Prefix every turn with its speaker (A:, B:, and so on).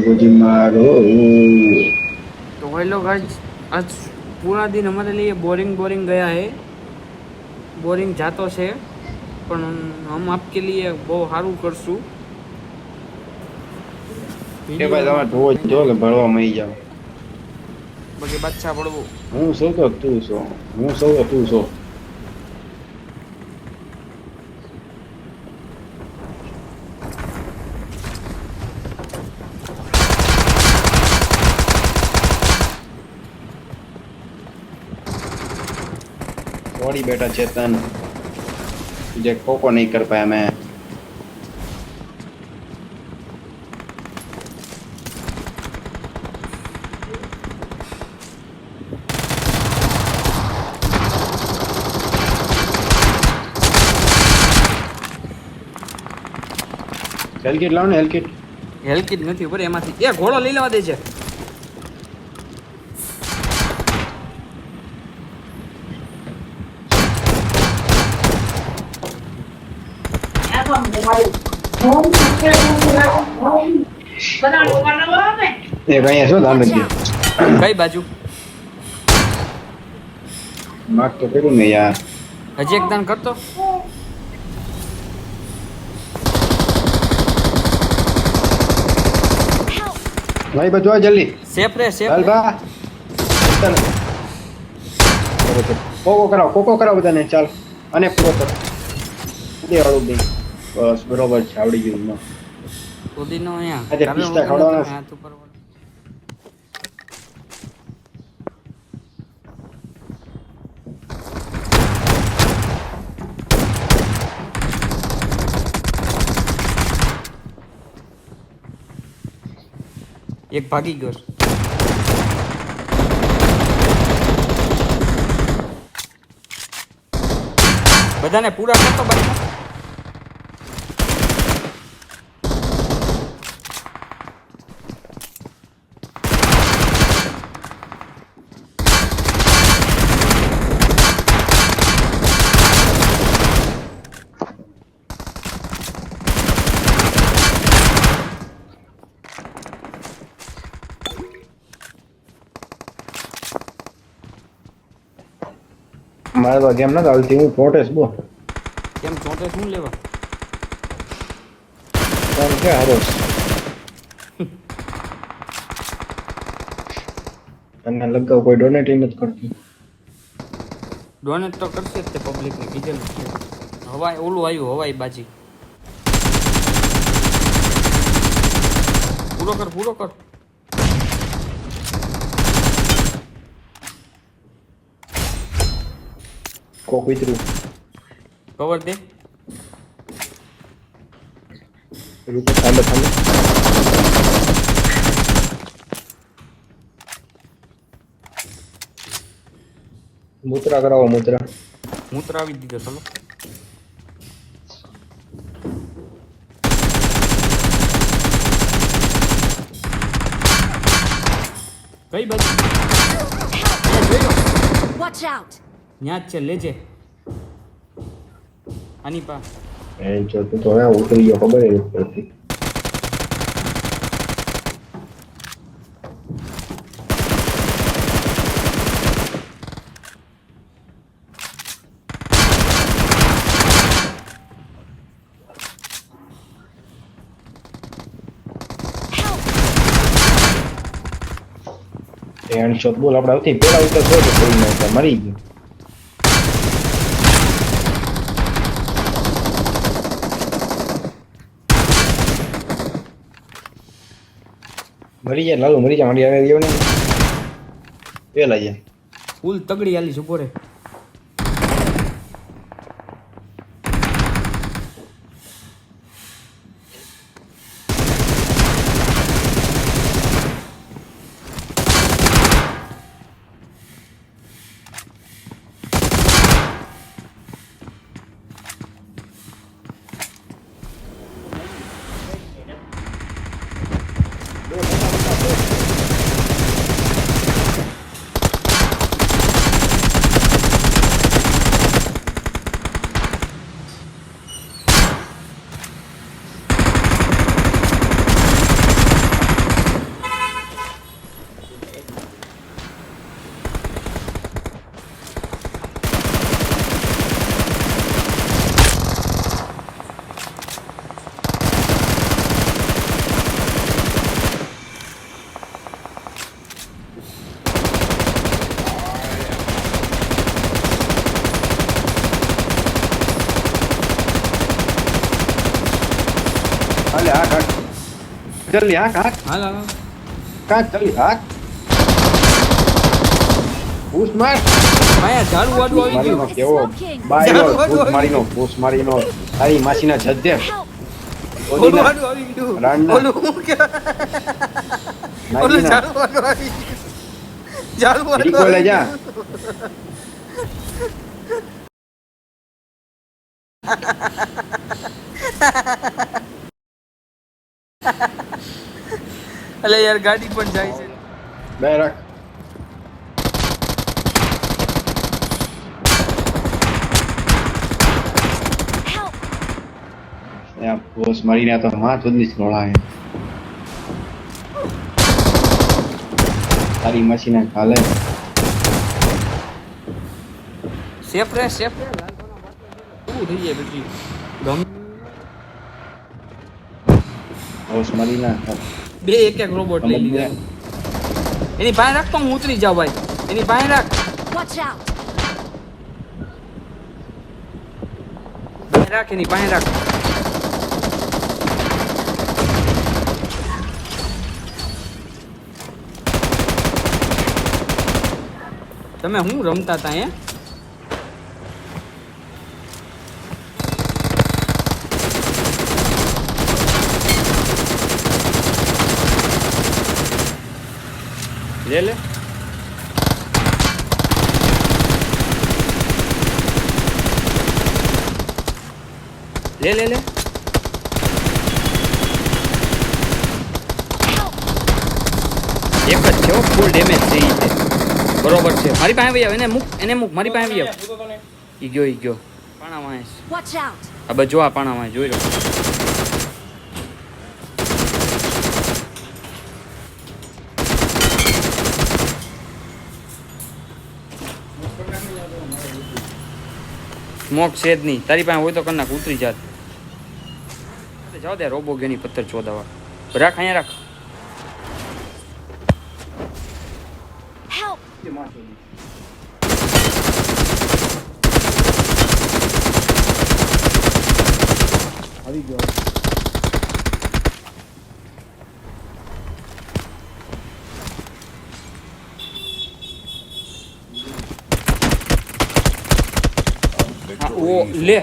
A: Guzzi मारो
B: तो hello guys आज पूरा दिन हमारे लिए बोरिंग बोरिंग गया है બોરિંગ જાતો છે પણ હમ આપકે लिए બહુ સારું કરશું
A: કે ભાઈ તમે જોવો જ જો કે ભણવા મળી જાવ
B: બાકી બાદશાહ પડવું
A: હું શું તો તું છો હું સૌ તો તું છો सॉरी बेटा चेतन तुझे कोको नहीं कर पाया मैं હેલકીટ લાવ ને હેલકીટ
B: હેલ્કીટ નથી બરાબર એમાંથી એ ઘોડો લઈ લેવા દે છે
A: એક અહીંયા શું રાખજો
B: કઈ બાજુ?
A: માર્ક તો કર્યું ને યાર.
B: હજી એક દાન કરતો?
A: ભાઈ બચવા જલ્દી.
B: સેફ રે સેફ
A: હાલ બા. કોકો કરાવો કોકો કરાવો બધાને. ચાલ. અને પૂરો કરો. દે વાળું દે બસ બરોબર છે આવડી ગયું ન.
B: પુદીનો અહીંયા.
A: આજે પિસ્તા છે.
B: હાથ ઉપર એક ભાગી ગયો બધાને પૂરા કરતો બાકી.
A: મારે તો ગેમ ના આવતી હું ચોટેસ બો
B: કેમ ચોટે શું લેવા?
A: પણ કે હરોસ તમને લગાવ કોઈ ડોનેટ નથી કરતું.
B: ડોનેટ તો કરશે જ તે પબ્લિકને કીધેલું છે. હવાઈ ઓલું આવ્યું હવાઈ બાજી. પૂરો કર પૂરો કર.
A: કોક વિતરું
B: કવર દે
A: રૂકો થાંભે થાંભે મુદ્રા કરાવો મુદ્રા
B: મૂત્ર આવી દીધો ચલો કઈ બાજુ અહીંયા જોઈ લો
C: Watch out!
B: ત્યાં જ છે લેજે આની પા
A: એ જો તું તો હવે ઉતરી ગયો ખબર એ પડતી હેન્ડ શોટ બોલ આપણે આવતી પેલા ઉતર તો કોઈ નહીં મરી ગયો મરી જાય લાલુ મરી જાય મારી આવે ને પેલા જાય
B: ફૂલ તગડી આલી ઉભો રે
A: જલ્દી હાક હાક
B: હાલ હાલ
A: કાંક જલ્દી હાક ભૂસ માર
B: માયા ઝાડુ વાડુ આવી
A: મારીનો
B: ગયું
A: કેવો બાયો ભૂસ મારીનો ભૂસ મારીનો તારી માસીના જદ્દે
B: ઓલું
A: ઓલીના
B: વાડુ આવી ગયું
A: રાણના.
B: ઓલું હું કે ઓલું
A: નાગીના
B: ઝાડુ વાડુ આવી ગયું ઝાડુ વાડુ
A: રીકો લઈ
B: આવી
A: જા
B: અલે યાર ગાડી પણ જાય છે
A: બે રાખ એ આ ભૂસ મારીને તો માથ સુધી જ રોળાય તારી માસીના કાલે
B: સેફ રે સેફ રે શું થઈ જાય પછી ગમ
A: ભૂસ મારીના
B: બે એક એક રોબોટ લઈ લીધા એની પાસે રાખ તો હું ઉતરી જાઉં ભાઈ એની પાસે રાખ
C: Watch out!
B: પાસે રાખ એની પાસે રાખ તમે હું રમતા હતા હે લે લે લે લે લે એક જ છે ફૂલ ડેમેજ છે ઈ. છે બરોબર છે. મારી પાસે આવી આવ એને મૂક એને મૂક. મારી પાસે આવી આવ ઈ ગયો ઈ ગયો. પાણામાં.
C: Watch out!
B: આ પાણા આ પાણામાં જોઈ લો. સ્મોક છે જ નહીં. તારી પાસે હોય તો કર નાખ ઉતરી જાત જાઓ દે રોબો ગેની પથ્થર ચોદાવા રાખ અહીંયા રાખ!
A: આવી ગયો.
B: 五六